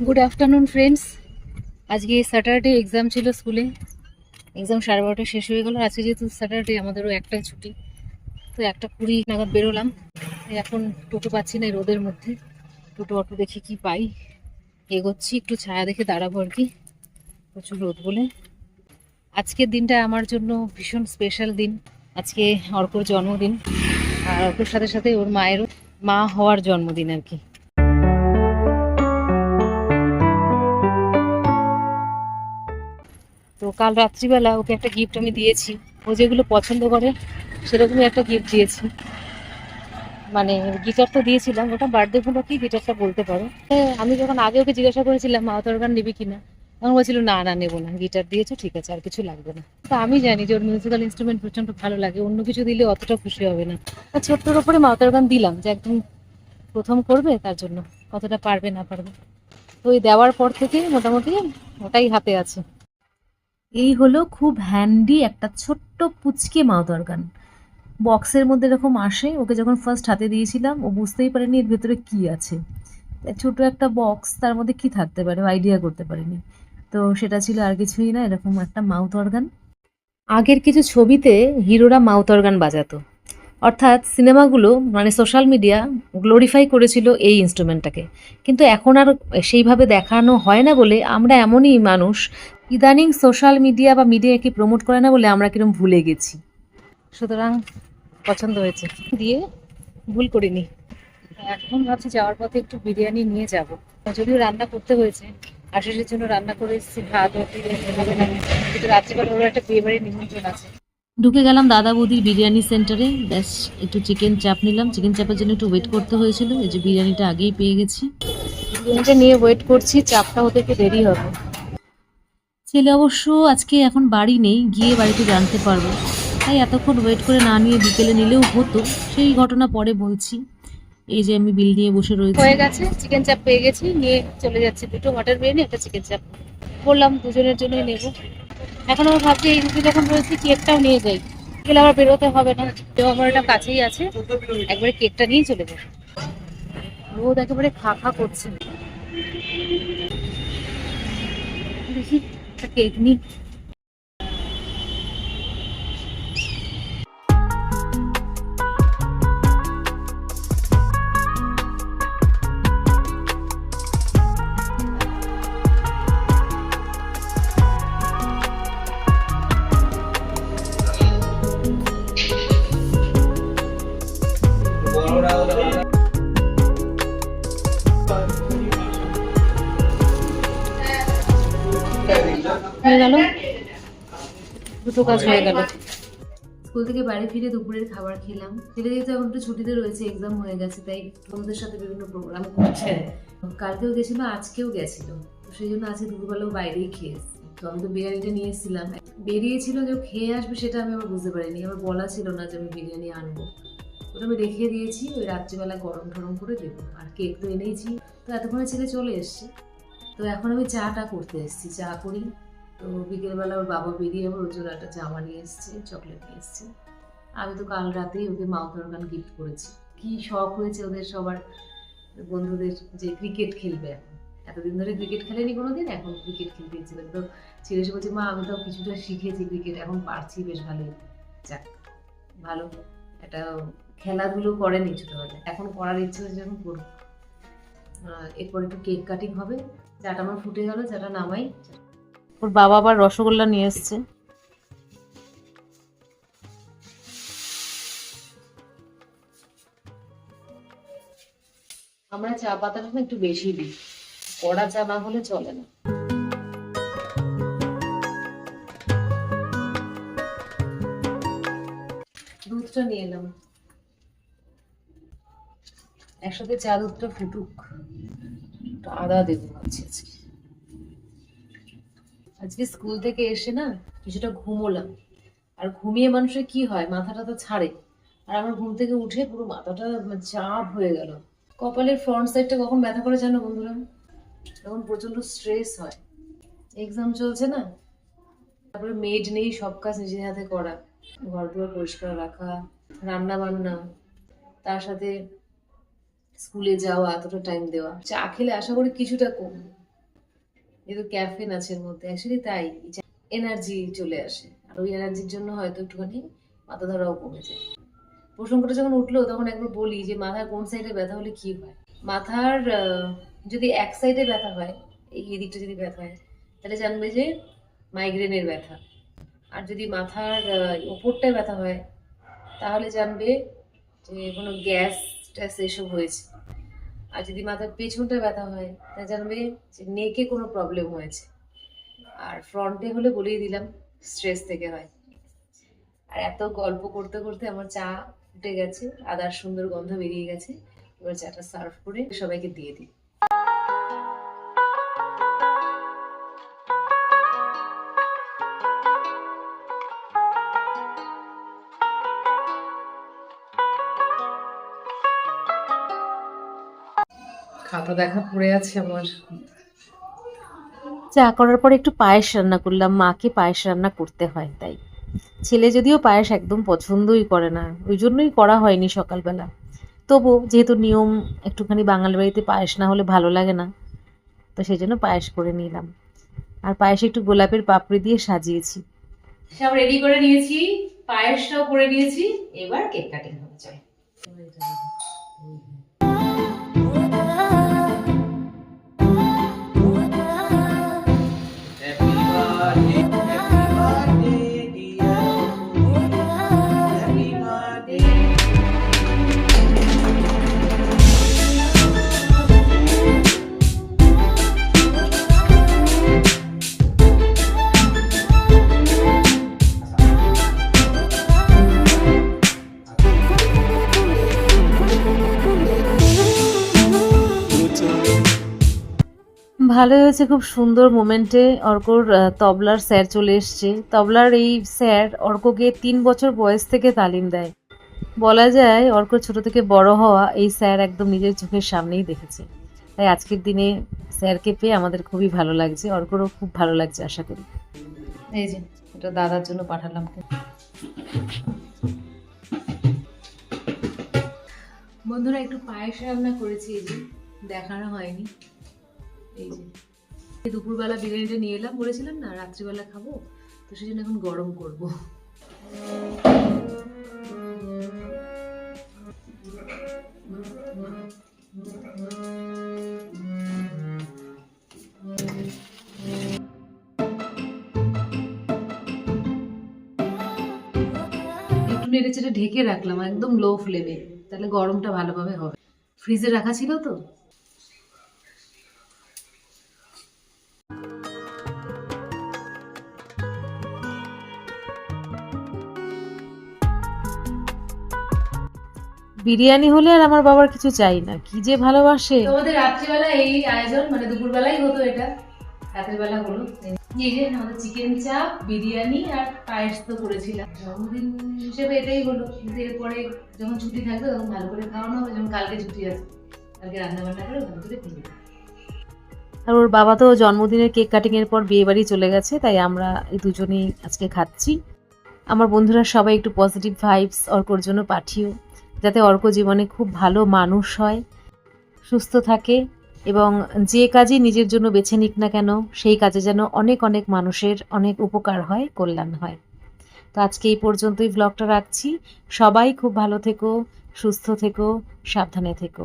Good afternoon friends আজকে Saturday exam ছিল স্কুলে। এক্সাম সাড়ে বারোটা শেষ হয়ে গেল। আজকে যেহেতু স্যাটারডে আমাদেরও একটাই ছুটি। তো একটা কুড়ি নাগাদ বেরোলাম। এখন টোটো পাচ্ছি না রোদের মধ্যে। টোটো, অটো দেখি কি পাই। এগোচ্ছি, একটু ছায়া দেখে দাঁড়াবো আর কি। প্রচুর রোদ বলে। আজকের দিনটা আমার জন্য ভীষণ স্পেশাল দিন। আজকে অর্কর জন্মদিন। আর অর্কর সাথে সাথে ওর মায়েরও মা হওয়ার জন্মদিন আর কি। তো কাল রাত্রিবেলা ওকে একটা গিফট আমি দিয়েছি। ও যেগুলো পছন্দ করে, সেরকমই একটা গিফট দিয়েছি। মানে গিটার তো দিয়েছিলাম, ওটা বার্থডে উপলক্ষেই গিটারটা বলতে পারো। আমি যখন আগে ওকে জিজ্ঞাসা করেছিলাম, মা, তোর গান নিবি কিনা? তখন বলছিল, না না, নেব না। গিটার দিয়েছ, ঠিক আছে, আর কিছু লাগবে না। তো আমি জানি যে ওর মিউজিক্যাল ইনস্ট্রুমেন্ট প্রচণ্ড ভালো লাগে, অন্য কিছু দিলে অতটা খুশি হবে না। আর ছোট্টর ওপরে মাতার গান দিলাম, যে একদম প্রথম করবে, তার জন্য কতটা পারবে না পারবে। তো ওই দেওয়ার পর থেকে মোটামুটি ওটাই হাতে আছে। এই হলো খুব হ্যান্ডি একটা ছোট্ট পুচকে মাউথ অর্গান বক্সের মধ্যে এরকম আসে, ওকে যখন ফার্স্ট হাতে দিয়েছিলাম, ও বুঝতেই পারেনি এর ভেতরে কি আছে। ছোট একটা বক্স তার মধ্যে কি থাকতে পারে আইডিয়া করতে পারেনি। তো সেটা ছিল আর কিছুই না, এরকম একটা মাউথ অর্গান আগের কিছু ছবিতে হিরোরা মাউথ অর্গান বাজাতো। অর্থাৎ সিনেমাগুলো মানে সোশ্যাল মিডিয়া গ্লোরিফাই করেছিল এই ইনস্ট্রুমেন্টটাকে কিন্তু এখন আর সেইভাবে দেখানো হয় না বলে আমরা এমনই মানুষ ইদানিং সোশ্যাল মিডিয়া বা মিডিয়াকে প্রমোট করে না বলে আমরা কিরম ভুলে গেছি। সুতরাং পছন্দ হয়েছে। দিয়ে ভুল করিনি। এখন ভাবছি যাওয়ার পথে একটু বিরিয়ানি নিয়ে যাব। যদিও রান্না করতে হয়েছে আশিসের জন্য রান্না করে এসেছি ভাত রুটি হবে না কিন্তু রাত্রিবেলা ওর একটা বিয়ে বাড়ির নিমন্ত্রণ আছে। ঢুকে গেলাম দাদা বৌদির বিরিয়ানি সেন্টারে। ব্যাস একটু চিকেন চাপ নিলাম। চিকেন চাপের জন্য একটু ওয়েট করতে হয়েছিল। এই যে বিরিয়ানিটা আগেই পেয়ে গেছি। বিরিয়ানিটা নিয়ে ওয়েট করছি চাপটা হতে একটু দেরি হবে। ছেলে অবশ্য আজকে এখন বাড়ি নেই, গিয়ে বাড়িতে জানতে পারব। তাই এতক্ষণ ওয়েট করে না নিয়ে বিকেলে নিলেও হতো, সেই ঘটনা পরে বলছি। এই যে আমি বিল নিয়ে বসে রয়েছি। হয়ে গেছে চিকেন চাপ পেয়ে গেছি, নিয়ে চলে যাচ্ছে দুটো মাটন বিরিয়ানি, একটা চিকেন চাপ বললাম দুজনের জন্যই নেব। এখন আমি ভাবছি এই রুটি যখন রয়েছে কেকটাও নিয়ে যাই। গেলে আবার বেরোতে হবে না তো আমার এটা কাছেই আছে। একবারে কেকটা নিয়ে চলে যাব। রোদ একেবারে খা খা করছে। দেখি একটা হয়ে গেল? দুটো কাজ হয়ে গেল। স্কুল থেকে বাড়ি ফিরে দুপুরের খাবার খেলাম। ছেলে যেহেতু এখন একটু ছুটিতে রয়েছে এক্সাম হয়ে গেছে, তাই বন্ধুদের সাথে বিভিন্ন প্রোগ্রাম করছে। কালকেও গেছিল, আজকেও গেছিল। তো সেই জন্য আজকে দুপুরবেলাও বাইরেই খেয়ে তো আমি তো বিরিয়ানিটা নিয়ে এসেছিলাম বেরিয়েছিল যে খেয়ে আসবে সেটা আমি আবার বুঝতে পারিনি। আমার বলা ছিল না যে আমি বিরিয়ানি আনব। ওটা আমি রেখে দিয়েছি, ওই রাত্রিবেলা গরম টরম করে দেবো। আর কেক তো এনেইছি। তো এতক্ষণে ছেলে চলে এসছে। তো এখন আমি চাটা করতে এসেছি। চা করি। তো বিকেলবেলা ওর বাবা বেরিয়ে ওর জন্য একটা জামা নিয়ে এসছে চকলেট নিয়ে এসছে। আমি তো কাল রাতেই ওকে মাউথ অর্গান গিফট করেছি। কি শখ হয়েছে ওদের সবার বন্ধুদের যে ক্রিকেট খেলবে এখন। এতদিন ধরে ক্রিকেট খেলেনি কোনোদিন এখন ক্রিকেট খেলতে ইচ্ছে করে। তো ছেলে বলছে মা আমি তো কিছুটা শিখেছি ক্রিকেট এখন পারছি বেশ ভালোই। যাক ভালো। একটা খেলাধুলো করেনি ছোটোবেলায়। এখন করার ইচ্ছে হচ্ছে যখন আহ, এরপর একটু কেক কাটিং হবে। চাটা আমার ফুটে গেল চাটা নামাই। ওর বাবা আবার রসগোল্লা নিয়ে এসছে। আমরা চা পাতাটা একটু বেশি দিই। কড়া চা না হলে চলে না। দুধটা নিয়ে এলাম একসাথে চা দুধটা ফুটুক। আদা দেবো ভাবছি আজকে আজকে স্কুল থেকে এসে না কিছুটা ঘুমোলাম। আর ঘুমিয়ে মানুষের কি হয়? মাথাটা তো ছাড়ে। আর আমার ঘুম থেকে উঠে পুরো মাথাটা চাপ হয়ে গেল। কপালের ফ্রন্ট সাইডটা কখন ব্যথা করে জানো বন্ধুরা? তখন প্রচণ্ড স্ট্রেস হয়। এক্সাম চলছে না। তারপরে মেড নেই, সব কাজ নিজের হাতে করা। ঘর দুয়ার পরিষ্কার রাখা, রান্না বান্না, তার সাথে স্কুলে যাওয়া, এতটা টাইম দেওয়া। চা খেলে আশা করি কিছুটা কম যেহেতু ক্যাফেন আছে এর মধ্যে। অ্যাকচুয়ালি তাই এনার্জি চলে আসে। আর ওই এনার্জির জন্য হয়তো একটুখানি মাথা ধরাও কমে যায়। প্রসঙ্গটা যখন উঠল, তখন একবার বলি যে, মাথার কোন সাইডে ব্যথা হলে কি হয়? মাথার যদি এক সাইডে ব্যথা হয়, এই এদিকটা যদি ব্যথা হয়, তাহলে জানবে যে মাইগ্রেনের ব্যথা। আর যদি মাথার ওপরটায় ব্যথা হয়, তাহলে জানবে যে কোনো গ্যাস ট্যাস এসব হয়েছে। আর যদি মাথার পেছনটা ব্যথা হয় তা জানবে যে নেকে কোনো প্রবলেম হয়েছে। আর ফ্রন্টে হলে বলেই দিলাম স্ট্রেস থেকে হয়। আর এত গল্প করতে করতে আমার চা উঠে গেছে, আদার সুন্দর গন্ধ বেরিয়ে গেছে। এবার চাটা সার্ভ করে সবাইকে দিয়ে দিই। খাতা দেখা পড়ে আছে আমার। চা করার পরে একটু পায়েস রান্না করলাম। মাকে পায়েস রান্না করতে হয় তাই। ছেলে যদিও পায়েস একদম পছন্দই করে না ওই জন্যই করা হয়নি সকালবেলা। তবু যেহেতু নিয়ম একটুখানি বাঙালি বাড়িতে পায়েস না হলে ভালো লাগে না তো সেই জন্য পায়েস করে নিলাম। আর পায়েসে একটু গোলাপের পাপড়ি দিয়ে সাজিয়েছি। সব রেডি করে নিয়েছি পায়েসটাও করে নিয়েছি এবার কেক কাটিং হবে। ভালো হয়েছে, খুব সুন্দর মোমেন্টে অর্কর তবলার স্যার চলে এসছে। তবলার এই স্যার অর্ককে তিন বছর বয়স থেকে তালিম দেয়। বলা যায় অর্ক ছোট থেকে বড় হওয়া এই স্যার একদম নিজের চোখের সামনেই দেখেছে। তাই আজকের দিনে স্যারকে পেয়ে আমাদের খুবই ভালো লাগছে, অর্করও খুব ভালো লাগছে আশা করি। এই যে, এটা দাদার জন্য পাঠালাম বন্ধুরা, একটু পায়েস রান্না করেছি, এই যে, দেখানো হয়নি। এই যে। দুপুরবেলা বিরিয়ানিটা নিয়ে এলাম, বলেছিলাম না, রাত্রিবেলা খাব, তো সেই জন্য এখন গরম করব। নেড়ে চেড়ে ঢেকে রাখলাম, একদম লো ফ্লেমে তাহলে গরমটা ভালোভাবে হবে। ফ্রিজে রাখা ছিল তো? বিরিয়ানি হলে আর আমার বাবার কিছু চাই না। কি যে ভালোবাসে। তোমাদের রাত্রিবেলা এই আয়োজন মানে দুপুরবেলাই হতো এটা। রাতের বেলা হলো। এই যে আমাদের চিকেন চাপ বিরিয়ানি আর পায়েস তো করেছিলাম। জন্মদিন হিসেবে এটাই হলো। কিন্তু এরপরে যখন ছুটি থাকবে তখন ভালো করে খাওয়ানো হবে। যেমন কালকে ছুটি আছে। কালকে রান্না বান্না করে ভালো করে খেয়ে আর ওর বাবা তো জন্মদিনের কেক কাটিং এর পর বিয়ে বাড়ি চলে গেছে তাই আমরা এই দুজনেই আজকে খাচ্ছি। আমার বন্ধুরা সবাই একটু পজিটিভ ভাইবস অর্কর জন্য পাঠিও। যাতে অর্ক জীবনে খুব ভালো মানুষ হয়, সুস্থ থাকে এবং যে কাজই নিজের জন্য বেছে নিক না কেন, সেই কাজে যেন অনেক অনেক মানুষের অনেক উপকার হয়, কল্যাণ হয়। তো আজকে এই পর্যন্তই ব্লগটা রাখছি। সবাই খুব ভালো থেকো, সুস্থ থেকো, সাবধানে থেকো।